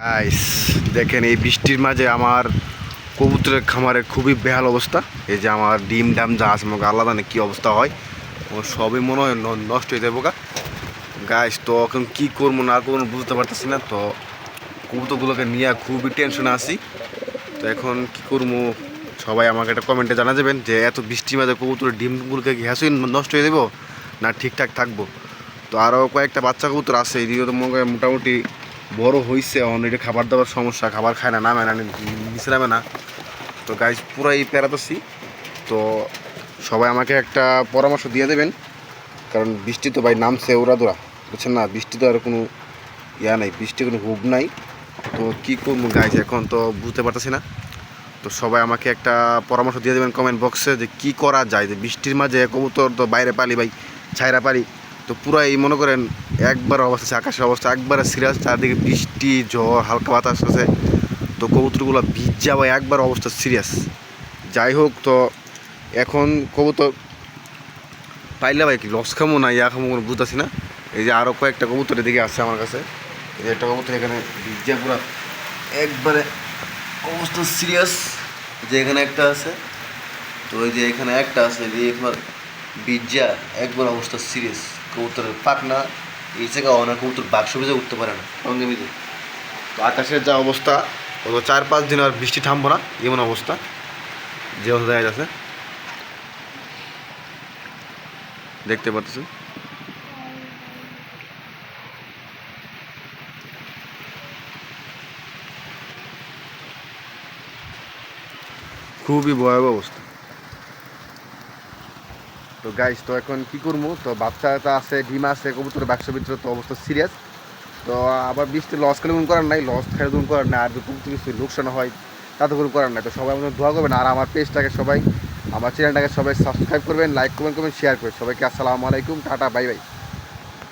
Guys দেখেন এই বৃষ্টির মাঝে আমার কবুতরের খামারের খুবই বেহাল অবস্থা। এই যে আমার ডিম, ডাম যা আছে, আমাকে আলাদা নেই কী অবস্থা হয়। ও সবই মনে হয় ন- নষ্ট হয়ে যাব গা। গাইস তো এখন কী করব, না করব বুঝতে পারতেছি না। তো কবুতরগুলোকে নিয়ে খুবই টেনশনে আছি। তো এখন কী করব, সবাই আমাকে একটা কমেন্টে জানা যাবেন যে, এত বৃষ্টির মাঝে কবুতরের ডিমগুলোকে কি হ্যাঁসই নষ্ট হয়ে দেবো না ঠিকঠাক থাকব? তো আরও কয়েকটা বাচ্চা কবুতর আছে, এদিকে তো মনে মোটামুটি বড় হয়েছে অলরেডি খাবার দাবার সমস্যা, খাবার খায় না, নামে না, নিচে না। তো গাইজ পুরাই প্যারাতেছি তো সবাই আমাকে একটা পরামর্শ দিয়ে দেবেন। কারণ বৃষ্টি তো ভাই নামছে ওরা দোরা বুঝছেন না? বৃষ্টি তো আর কোনো ইয়া নাই বৃষ্টি কোনো হুব নাই। তো কী করব গাইজ এখন তো বুঝতে পারতেছি না। তো সবাই আমাকে একটা পরামর্শ দিয়ে দেবেন কমেন্ট বক্সে যে কী করা যায়, যে বৃষ্টির মাঝে কবুতর তো বাইরে পালি ভাই, ছাইরা পারি তো পুরো এই মনে করেন একবার অবস্থা আছে আকাশের অবস্থা, একবারে সিরিয়াস চারদিকে বৃষ্টি, ঝড়, হালকা বাতাস আছে তো কবুতরগুলো ভিজ যাওয়া একবার অবস্থা সিরিয়াস। যাই হোক, তো এখন কবুতর পাইলে ভাই কি লস খামো না, ইয়া খামো কোনো বুঝতেছি না। এই যে আরও কয়েকটা কবুতর এদিকে আছে আমার কাছে। এই যে একটা কবুতর এখানে ভিজা পুরো একবারে অবস্থা সিরিয়াস। যে এখানে একটা আছে। তো ওই যে এখানে একটা আছে যে একবার বিজ্জা একবার অবস্থা সিরিয়াস। কবুতরের পাকনা এই জায়গা অনেক কবুতর বাক্স ভেজে উঠতে পারে না। সঙ্গে মিলে তো আকাশের যা অবস্থা ও চার পাঁচ দিন আর বৃষ্টি থামবো না, এমন অবস্থা। যে অবস্থা দেখা যাচ্ছে। দেখতে পাচ্ছেন? খুবই ভয়াবহ অবস্থা। তো গাইস তো এখন কি করব? তো বাচ্চাটা আছে, ডিম আছে কবুতর বাক্সের ভিতরে তো অবস্থা সিরিয়াস তো আবার বৃষ্টি লস খেলে কোনো করার নাই লস খেলে কোনো করার নাই, আর যদি কিছু লোকসান হয়, তাতে কোনো করার নাই। তো সবাই আমাদের দোয়া করবেন, আর আমার পেজটাকে সবাই, আমার চ্যানেলটাকে সবাই সাবস্ক্রাইব করবেন লাইক করবেন করবেন শেয়ার করবেন। সবাইকে আসসালামু আলাইকুম, টাটা বাই বাই